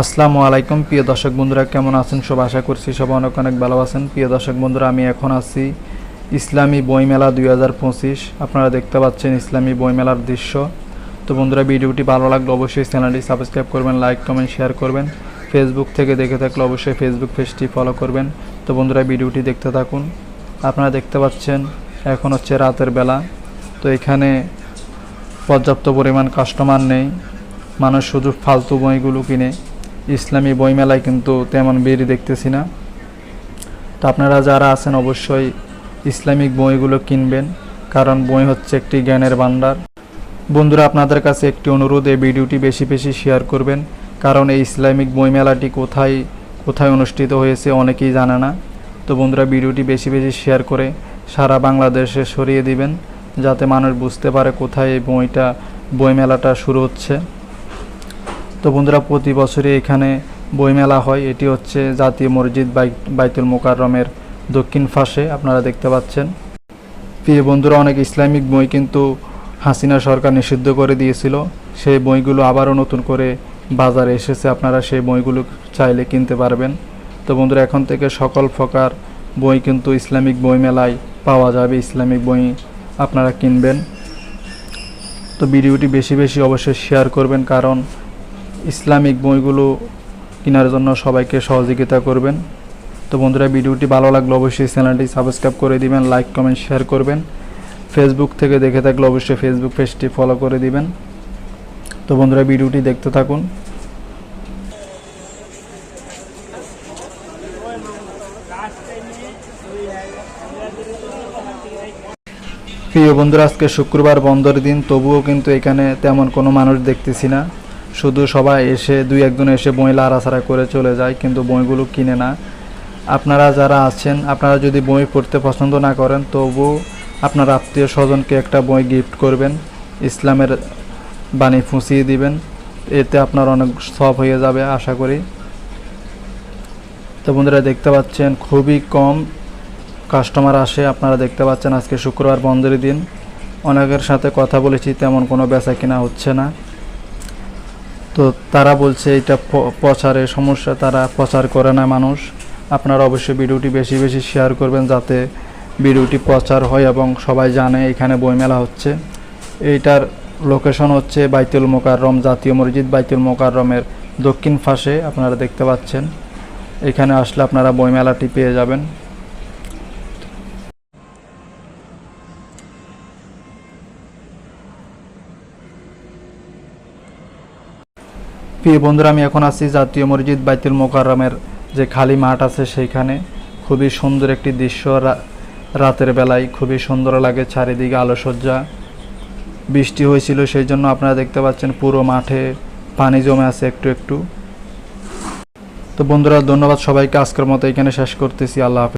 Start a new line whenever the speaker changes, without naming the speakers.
আসসালামু আলাইকুম। প্রিয় দর্শক বন্ধুরা, কেমন আছেন? সব আশা করছি সব অনেক অনেক ভালো আছেন। প্রিয় দর্শক বন্ধুরা, আমি এখন আছি ইসলামী বইমেলা দুই হাজার পঁচিশ। আপনারা দেখতে পাচ্ছেন ইসলামী বইমেলার দৃশ্য। তো বন্ধুরা, ভিডিওটি ভালো লাগলে অবশ্যই চ্যানেলটি সাবস্ক্রাইব করবেন, লাইক, কমেন্ট, শেয়ার করবেন। ফেসবুক থেকে দেখে থাকলে অবশ্যই ফেসবুক পেজটি ফলো করবেন। তো বন্ধুরা, ভিডিওটি দেখতে থাকুন। আপনারা দেখতে পাচ্ছেন, এখন হচ্ছে রাতের বেলা। তো এখানে পর্যাপ্ত পরিমাণ কাস্টমার নেই। মানুষ শুধু ফালতু বইগুলো কিনে ইসলামী বইমেলায় কিন্তু তেমন বেরি দেখতেছি না। তো আপনারা যারা আছেন অবশ্যই ইসলামিক বইগুলো কিনবেন, কারণ বই হচ্ছে একটি জ্ঞানের ভাণ্ডার। বন্ধুরা, আপনাদের কাছে একটি অনুরোধ, এই ভিডিওটি বেশি বেশি শেয়ার করবেন, কারণ এই ইসলামিক বইমেলাটি কোথায় কোথায় অনুষ্ঠিত হয়েছে অনেকেই জানে না। তো বন্ধুরা, ভিডিওটি বেশি বেশি শেয়ার করে সারা বাংলাদেশে সরিয়ে দিবেন, যাতে মানুষ বুঝতে পারে কোথায় এই বইটা, বইমেলাটা শুরু হচ্ছে। তো বন্ধুরা, প্রতি বছরই এখানে বইমেলা হয়। এটি হচ্ছে জাতীয় মসজিদ বাই- বাইতুল মোকাররমের দক্ষিণ ফাঁসে আপনারা দেখতে পাচ্ছেন। প্রিয় বন্ধুরা, অনেক ইসলামিক বই কিন্তু হাসিনা সরকার নিষিদ্ধ করে দিয়েছিল। সেই বইগুলো আবারও নতুন করে বাজারে এসেছে। আপনারা সেই বইগুলো চাইলে কিনতে পারবেন। তো বন্ধুরা, এখন থেকে সকল প্রকার বই কিন্তু ইসলামিক বই মেলায় পাওয়া যাবে। ইসলামিক বই আপনারা কিনবেন। তো ভিডিওটি বেশি বেশি অবশ্যই শেয়ার করবেন, কারণ ইসলামিক বইগুলো কেনার জন্য সবাইকে সহযোগিতা করবেন। তো বন্ধুরা, ভিডিওটি ভালো লাগলে অবশ্যই চ্যানেলটি সাবস্ক্রাইব করে দিবেন, লাইক, কমেন্ট, শেয়ার করবেন। ফেসবুক থেকে দেখে থাকলে অবশ্যই ফেসবুক পেজটি ফলো করে দিবেন। তো বন্ধুরা, ভিডিওটি দেখতে থাকুন। প্রিয় বন্ধুরা, আজকে শুক্রবার বন্ধের দিন, তবুও কিন্তু এখানে তেমন কোনো মানুষ দেখতেছি না। শুধু সবাই এসে, দুই একজন এসে বই লাড়াছাড়া করে চলে যায়, কিন্তু বইগুলো কিনে না। আপনারা যারা আছেন, আপনারা যদি বই পড়তে পছন্দ না করেন, তবু আপনার আত্মীয় স্বজনকে একটা বই গিফট করবেন, ইসলামের বাণী ফুঁসিয়ে দিবেন, এতে আপনার অনেক সব হয়ে যাবে, আশা করি। তো বন্ধুরা, দেখতে পাচ্ছেন খুবই কম কাস্টমার আসে, আপনারা দেখতে পাচ্ছেন আজকে শুক্রবার বন্ধের দিন। অনেকের সাথে কথা বলেছি, তেমন কোনো বেচা কিনা হচ্ছে না। তো তারা বলছে এটা প্রচারের সমস্যা, তারা প্রচার করে না মানুষ। আপনারা অবশ্যই ভিডিওটি বেশি বেশি শেয়ার করবেন যাতে ভিডিওটি প্রচার হয় এবং সবাই জানে এখানে বইমেলা হচ্ছে। এইটার লোকেশন হচ্ছে বাইতুল মোকাররম জাতীয় মসজিদ, বাইতুল মোকাররমের দক্ষিণ পাশে আপনারা দেখতে পাচ্ছেন। এখানে আসলে আপনারা বইমেলাটি পেয়ে যাবেন। প্রিয় বন্ধুরা, আমি এখন আছি জাতীয় মসজিদ বাইতুল মোকাররমের যে খালি মাঠ আছে সেইখানে। খুবই সুন্দর একটি দৃশ্য রাতের বেলায়। খুবই সুন্দর লাগে চারিদিকে আলোসজ্জা। বৃষ্টি হয়েছিল সেই জন্য আপনারা দেখতে পাচ্ছেন পুরো মাঠে পানি জমে আছে একটু একটু। তো বন্ধুরা, ধন্যবাদ সবাইকে। আজকের মতো এখানে শেষ করতেছি। আল্লাহ হাফেজ।